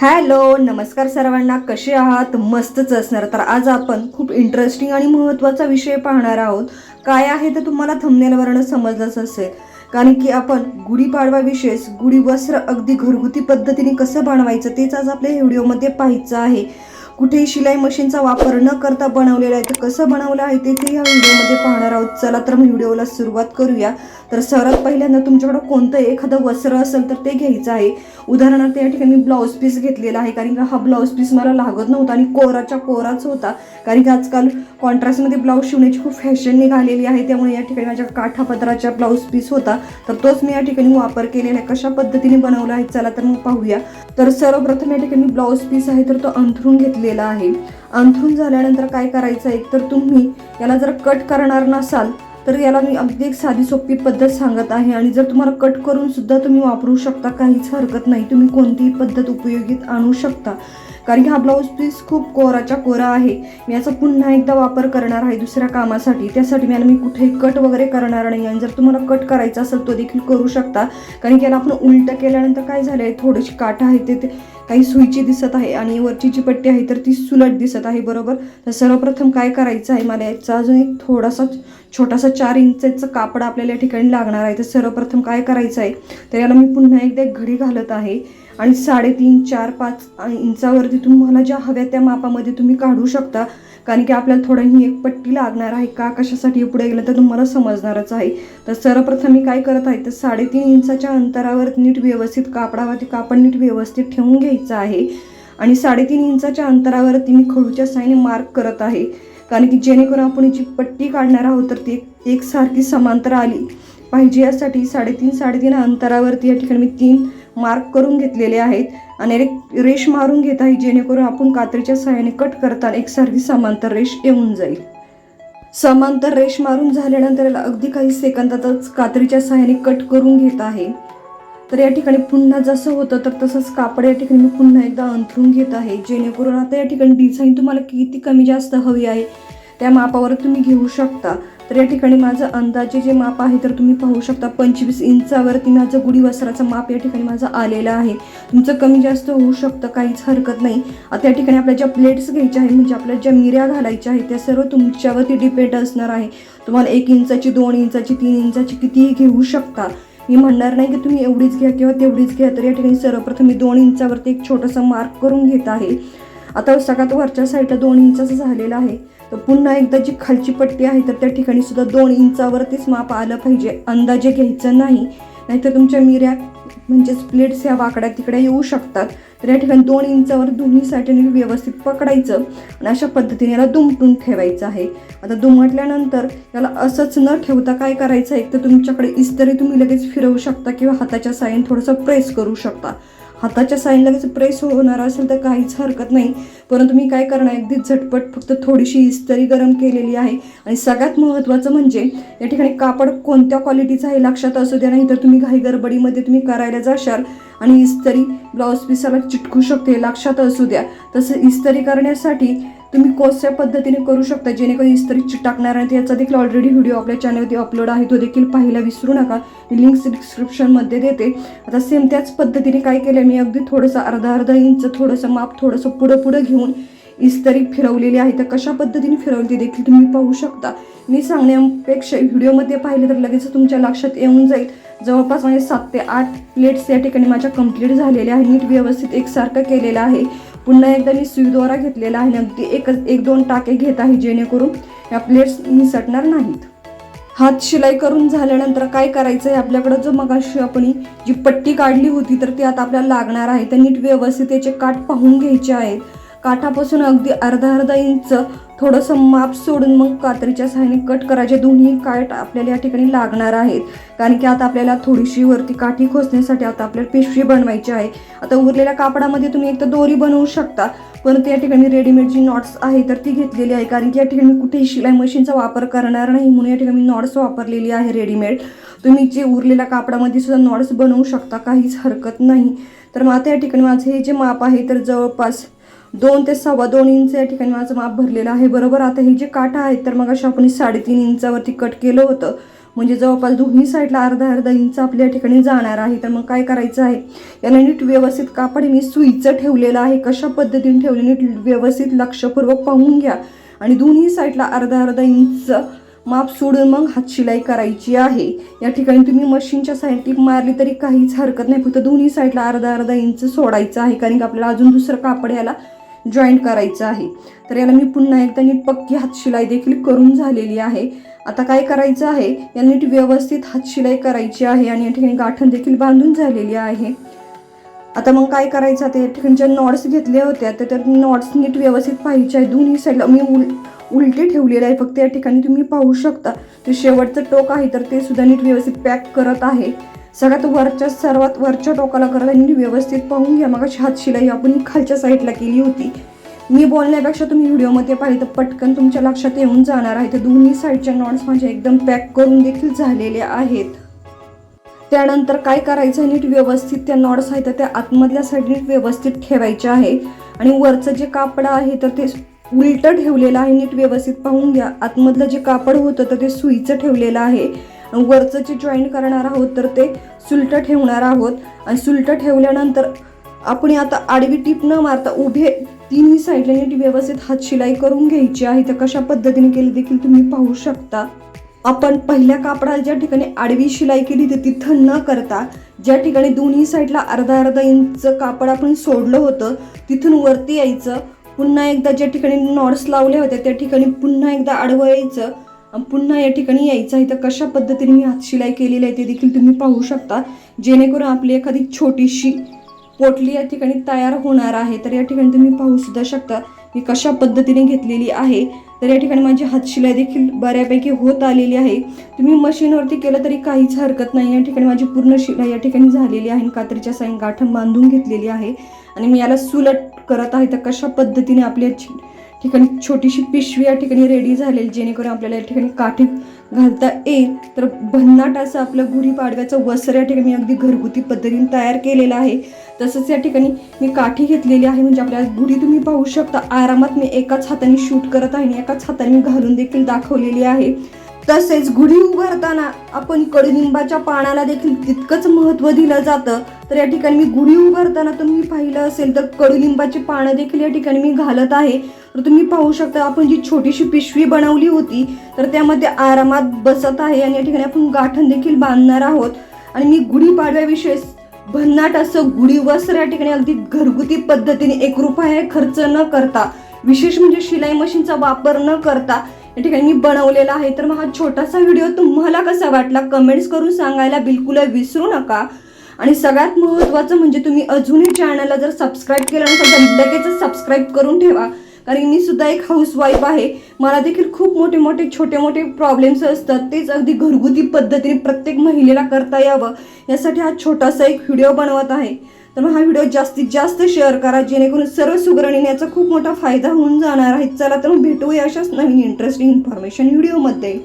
Hello नमस्कार सर्वांना. कसे आहात? मस्तच असणार. तर आज आपण खूप इंटरेस्टिंग आणि महत्त्वाचा विषय पाहणार आहोत. काय आहे ते तुम्हाला थंबनेलवरनं समजलंच असेल. कारण की आपण गुढीपाडवा विशेष गुढी वस्त्र अगदी घरगुती पद्धतीने कसं बनवायचं तेच आज आपल्या व्हिडिओमध्ये पाहायचं आहे. कुठेही शिलाई मशीनचा वापर न करता बनवलेलं आहे तर कसं बनवलं आहे ते ते या व्हिडिओमध्ये पाहणार आहोत. चला तर मग व्हिडिओला सुरुवात करूया. तर सर्वात पहिल्यांदा तुमच्याकडं कोणतं एखादं वस्त्र असेल तर ते घ्यायचं आहे. उदाहरणार्थ या ठिकाणी मी ब्लाऊज पीस घेतलेला आहे कारण का हा ब्लाऊज पीस मला लागत नव्हता आणि कोराच्या कोराच होता. कारण की आजकाल कॉन्ट्रास्टमध्ये ब्लाऊज शिवण्याची खूप फॅशन निघालेली आहे त्यामुळे या ठिकाणी माझ्या काठापदराच्या ब्लाऊज पीस होता. तर तोच मी या ठिकाणी वापर केलेला आहे. कशा पद्धतीने बनवला आहे चला तर मग पाहूया. तर सर्वप्रथम या ठिकाणी ब्लाऊज पीस आहे तर तो अंथरून घेतलेला आहे. अंथरून झाल्यानंतर काय करायचं आहे? तर तुम्ही याला जर कट करणार नसाल तर याला मी अगदी एक साधी सोपी पद्धत सांगत आहे. आणि जर तुम्हाला कट करून सुद्धा तुम्ही वापरू शकता काहीच हरकत नाही. तुम्ही कोणतीही पद्धत उपयोगीत आणू शकता. कारण की हा ब्लाऊज पीस खूप कोराच्या कोरा आहे. मी याचा पुन्हा एकदा वापर करणार आहे दुसऱ्या कामासाठी. त्यासाठी मी याला मी कुठेही कट वगैरे करणार नाही आणि जर तुम्हाला कट करायचा असेल तो देखील करू शकता. कारण की याला आपण उलटं केल्यानंतर काय झालं आहे थोडीशी काठा आहे ते ते काही सुईची दिसत आहे आणि वरची जी पट्टी आहे तर ती सुलट दिसत आहे बरोबर? तर सर्वप्रथम काय करायचं आहे? मला याचा अजून एक थोडासा छोटासा चार इंचेचं कापड आपल्याला या ठिकाणी लागणार आहे. तर सर्वप्रथम काय करायचं आहे? तर याला मी पुन्हा एकदा एक घडी घालत आहे. आणि साडेतीन चार पाच इंचावरती तुम्हाला ज्या हव्या त्या मापामध्ये तुम्ही काढू शकता. कारण की आपल्याला थोडं ही एक पट्टी लागणार आहे का? कशासाठी पुढे गेलं तर तुम्हाला समजणारच आहे. तर सर्वप्रथम मी काय करत आहे? तर साडेतीन इंचाच्या अंतरावर नीट व्यवस्थित कापडावरती कापड नीट व्यवस्थित ठेवून घ्यायचं आहे. आणि साडेतीन इंचाच्या अंतरावरती मी खडूच्या साईने मार्क करत आहे. कारण की जेणेकरून आपण जी पट्टी काढणार आहोत तर ती एकसारखी समांतर आली पाहिजे यासाठी साडेतीन साडेतीन अंतरावरती या ठिकाणी मी तीन मार्क करून घेतलेले आहेत. आणि एक रेश मारून घेत आहे जेणेकरून आपण कात्रीच्या सहाय्याने कट करताना एकसारखी समांतर रेश येऊन जाईल. समांतर रेश मारून झाल्यानंतर याला अगदी काही सेकंदातच कात्रीच्या सहाय्याने कट करून घेत आहे. तर या ठिकाणी पुन्हा जसं होतं तर तसंच कापड या ठिकाणी मी पुन्हा एकदा अंथरून घेत आहे. जेणेकरून आता या ठिकाणी डिझाईन तुम्हाला किती कमी जास्त हवी आहे त्या मापावर तुम्ही घेऊ शकता. तर या ठिकाणी माझं अंदाजे जे माप आहे तर तुम्ही पाहू शकता पंचवीस इंचावरती माझं गुढी वस्त्राचं माप या ठिकाणी माझं आलेलं आहे. तुमचं कमी जास्त होऊ शकतं काहीच हरकत नाही. आता या ठिकाणी आपल्या ज्या प्लेट्स घ्यायच्या आहेत म्हणजे आपल्या ज्या मिऱ्या घालायच्या आहेत त्या सर्व तुमच्यावरती डिपेंड असणार आहे. तुम्हाला एक इंचाची दोन इंचाची तीन इंचाची कितीही घेऊ शकता. मी म्हणणार नाही की तुम्ही एवढीच घ्या किंवा तेवढीच घ्या तर या ठिकाणी सर्वप्रथम मी दोन इंचावरती एक छोटंसं मार्क करून घेत आहे. आता हो सगळ्यात वरच्या साईडला दोन इंचाचं झालेलं आहे. तर पुन्हा एकदा जी खालची पट्टी आहे तर त्या ठिकाणी सुद्धा दोन इंचावरतीच माप आलं पाहिजे. अंदाजे घ्यायचं नाही. नाहीतर तुमच्या मिऱ्या म्हणजेच प्लेट्स ह्या वाकड्या तिकडे येऊ शकतात. तर या ठिकाणी दोन इंचावर दोन्ही साईडने व्यवस्थित पकडायचं आणि अशा पद्धतीने याला दुमटून ठेवायचं आहे. आता दुमटल्यानंतर याला असंच न ठेवता काय करायचं आहे? तर तुमच्याकडे इस्तरी तुम्ही लगेच फिरवू शकता किंवा हाताच्या साईन थोडंसं प्रेस करू शकता. हाताच्या साईन लगेच प्रेस होणार असेल तर काहीच हरकत नाही. परंतु मी काय करणार अगदी झटपट फक्त थोडीशी इस्तरी गरम केलेली आहे. आणि सगळ्यात महत्त्वाचं म्हणजे या ठिकाणी कापड कोणत्या क्वालिटीचं आहे लक्षात असू द्या नाही तर तुम्ही घाई गडबडीमध्ये तुम्ही करायला जाशाल. आणि इस्तरी ब्लाऊज पिसाला चिटकू शकते लक्षात असू द्या. तसं इस्तरी करण्यासाठी तुम्ही कोसच्या पद्धतीने करू शकता जेणेकरून इस्त्री चिटाकणार आणि याचा देखील ऑलरेडी व्हिडिओ आपल्या चॅनलवरती अपलोड आहे तो देखील पाहायला विसरू नका. मी लिंक्स डिस्क्रिप्शनमध्ये देते. आता सेम त्याच पद्धतीने काय केलं मी अगदी थोडंसं अर्धा अर्धा इंच थोडंसं माप थोडंसं पुढं पुढं घेऊन इस्त्री फिरवलेली आहे. तर कशा पद्धतीने फिरवली ते देखील तुम्ही पाहू शकता. मी सांगण्यापेक्षा व्हिडिओमध्ये पाहिलं तर लगेच तुमच्या लक्षात येऊन जाईल. जवळपास म्हणजे सात ते आठ प्लेट्स या ठिकाणी माझ्या कंप्लीट झालेल्या आहे नीट व्यवस्थित एकसारखं केलेलं आहे. पुन्हा एकदा मी सुईद्वारा घेतलेला आहे. आणि अगदी एक एक दोन टाके घेत आहे जेणेकरून या प्लेट्स निसटणार नाहीत. हात शिलाई करून झाल्यानंतर काय करायचं आहे आपल्याकडं जो मगाशी आपण जी पट्टी काढली होती तर ती आता आपल्याला लागणार आहे. तर नीट व्यवस्थित याचे काठ पाहून घ्यायचे आहेत. काठापासून अगदी अर्धा अर्धा इंच थोडंसं माप सोडून मग कात्रीच्या सहाय्याने कट करायचे दोन्ही काट आपल्याला या ठिकाणी लागणार आहेत. कारण की आता आपल्याला थोडीशी वरती काठी खोचण्यासाठी आता आपल्याला पिशवी बनवायची आहे. आता उरलेल्या कापडामध्ये तुम्ही एक तर दोरी बनवू शकता. परंतु या ठिकाणी रेडीमेड जी नॉट्स आहे तर ती घेतलेली आहे. कारण की या ठिकाणी कुठेही शिलाई मशीनचा वापर करणार नाही म्हणून या ठिकाणी मी नॉट्स वापरलेली आहे रेडीमेड तुम्ही जे उरलेल्या कापडामध्ये सुद्धा नॉट्स बनवू शकता काहीच हरकत नाही. तर मग आता या ठिकाणी माझं हे जे माप आहे तर जवळपास दोन ते सव्वा दोन इंच या ठिकाणी माझं माप भरलेलं आहे. बरोबर आता हे जे काठ आहेत तर मग अशा आपण साडेतीन इंचावरती कट केलं होतं. म्हणजे जवळपास दोन्ही साईडला अर्धा अर्धा इंच आपल्या ठिकाणी जाणार आहे. तर मग काय करायचं आहे? याला नीट व्यवस्थित कापड मी सुईचं ठेवलेलं आहे. कशा पद्धतीने ठेवले? नीट व्यवस्थित लक्षपूर्वक पाहून घ्या. आणि दोन्ही साईडला अर्धा अर्धा इंच माप सोडून मग हात शिलाई करायची आहे. या ठिकाणी तुम्ही मशीनच्या साईड टीप मारली तरी काहीच हरकत नाही. फक्त दोन्ही साईडला अर्धा अर्धा इंच सोडायचं आहे. कारण की आपल्याला अजून दुसरं कापड याला जॉईंट करायचं आहे. तर याला मी पुन्हा एकदा नीट पक्की हातशिलाई देखील करून झालेली आहे. आता काय करायचं आहे? याला नीट व्यवस्थित हातशिलाई करायची आहे आणि या ठिकाणी गाठण देखील बांधून झालेली आहे. आता मग काय करायचं? ते या ठिकाणी ज्या नॉट्स घेतल्या होत्या तर त्या नॉट्स नीट व्यवस्थित पाहिजे आहे दोन्ही साईडला मी उल उलटे ठेवलेले आहे. फक्त या ठिकाणी तुम्ही पाहू शकता. ते शेवटचं टोक आहे तर ते सुद्धा नीट व्यवस्थित पॅक करत आहे. सगळ्यात वरच्या सर्वात वरच्या टोकाला करत नीट व्यवस्थित पाहून घ्या. मग हात शिलाई आपण खालच्या साईडला केली होती. मी बोलण्यापेक्षा तुम्ही व्हिडिओमध्ये पाहिजे तर पटकन तुमच्या लक्षात येऊन जाणार आहे. तर दोन्ही साईडच्या नॉट्स माझ्या एकदम पॅक करून देखील झालेले आहेत. त्यानंतर काय करायचं? नीट व्यवस्थित त्या नॉट्स आहेत तर त्या आतमधल्या साईड नीट व्यवस्थित ठेवायच्या आहे. आणि वरचं जे कापड आहे तर ते उलटं ठेवलेलं आहे. नीट व्यवस्थित पाहून घ्या. आतमधलं जे कापड होतं तर ते सुईचं ठेवलेलं आहे. वरचं जे जॉईंट करणार आहोत तर ते सुलटं ठेवणार आहोत. आणि सुलटं ठेवल्यानंतर आपण आता आडवी टीप न मारता उभे तिन्ही साईडला नीट व्यवस्थित हात शिलाई करून घ्यायची आहे. तर कशा पद्धतीने केली देखील तुम्ही पाहू शकता. आपण पहिल्या कापडाला ज्या ठिकाणी आडवी शिलाई केली तर तिथं न करता ज्या ठिकाणी दोन्ही साईडला अर्धा अर्धा इंच कापड आपण सोडलं होतं तिथून वरती यायचं. पुन्हा एकदा ज्या ठिकाणी नॉट्स लावले होते त्या ठिकाणी पुन्हा एकदा आडवं यायचं. पुन्हा या ठिकाणी यायचं आहे. तर कशा पद्धतीने मी हात शिलाई केलेली आहे ते देखील तुम्ही पाहू शकता. जेणेकरून आपली एखादी छोटीशी पोटली या ठिकाणी तयार होणार आहे. तर या ठिकाणी तुम्ही पाहू सुद्धा शकता मी कशा पद्धतीने घेतलेली आहे. तर या ठिकाणी माझी हातशिलाई देखील बऱ्यापैकी होत आलेली आहे. तुम्ही मशीनवरती केलं तरी काहीच हरकत नाही. या ठिकाणी माझी पूर्ण शिलाई या ठिकाणी झालेली आहे आणि कात्रीच्या साईन गाठण बांधून घेतलेली आहे. आणि मी याला सुलट करत आहे. तर कशा पद्धतीने आपली ठिकाणी छोटीशी पिशवी या ठिकाणी रेडी झालेली जेणेकरून आपल्याला या ठिकाणी काठी घालता येईल. तर भन्नाट असं आपलं गुढीपाडव्याचं वस्त्र या ठिकाणी मी अगदी घरगुती पद्धतीने तयार केलेलं आहे. तसंच या ठिकाणी मी काठी घेतलेली आहे म्हणजे आपल्या गुढी तुम्ही पाहू शकता. आरामात मी एकाच हाताने शूट करत आहे आणि एकाच हाताने मी घालून देखील दाखवलेली आहे. तसेच गुढी उभारताना आपण कडुलिंबाच्या पानाला देखील तितकंच महत्त्व दिलं जातं. तर या ठिकाणी मी गुढी उभारताना तुम्ही पाहिलं असेल तर कडुलिंबाची पानं देखील या ठिकाणी मी घालत आहे. तर तुम्ही पाहू शकता आपण जी छोटीशी पिशवी बनवली होती तर त्यामध्ये आरामात बसत आहे आणि या ठिकाणी आपण गाठण देखील बांधणार आहोत. आणि मी गुढीपाडव्याविषयी भन्नाट असं गुढी वस्त्र या ठिकाणी अगदी घरगुती पद्धतीने एक रुपया खर्च न करता. विशेष म्हणजे शिलाई मशीनचा वापर न करता. या ठिकाणी मी बनवलेला आहे. तर मग हा छोटासा व्हिडिओ तुम्हाला कसा वाटला? कमेंट्स करून सांगायला बिलकुल विसरू नका. आणि सगळ्यात महत्त्वाचं म्हणजे तुम्ही अजूनही चॅनलला जर सबस्क्राईब केलं नसेल तर लगेचच सबस्क्राईब करून ठेवा. कारण मी सुद्धा एक हाऊसवाईफ आहे. मला देखील खूप मोठे मोठे छोटे मोठे प्रॉब्लेम्स असतात. तेच अगदी घरगुती पद्धतीने प्रत्येक महिलेला करता यावं. यासाठी हा छोटासा एक व्हिडिओ बनवत आहे. तर मग हा व्हिडिओ जास्तीत जास्त शेअर करा जेणेकरून सर्व सुगरणीने याचा खूप मोठा फायदा होऊन जाणार आहे. चला तर मग भेटूया अशाच नवीन इंटरेस्टिंग इन्फॉर्मेशन व्हिडिओमध्ये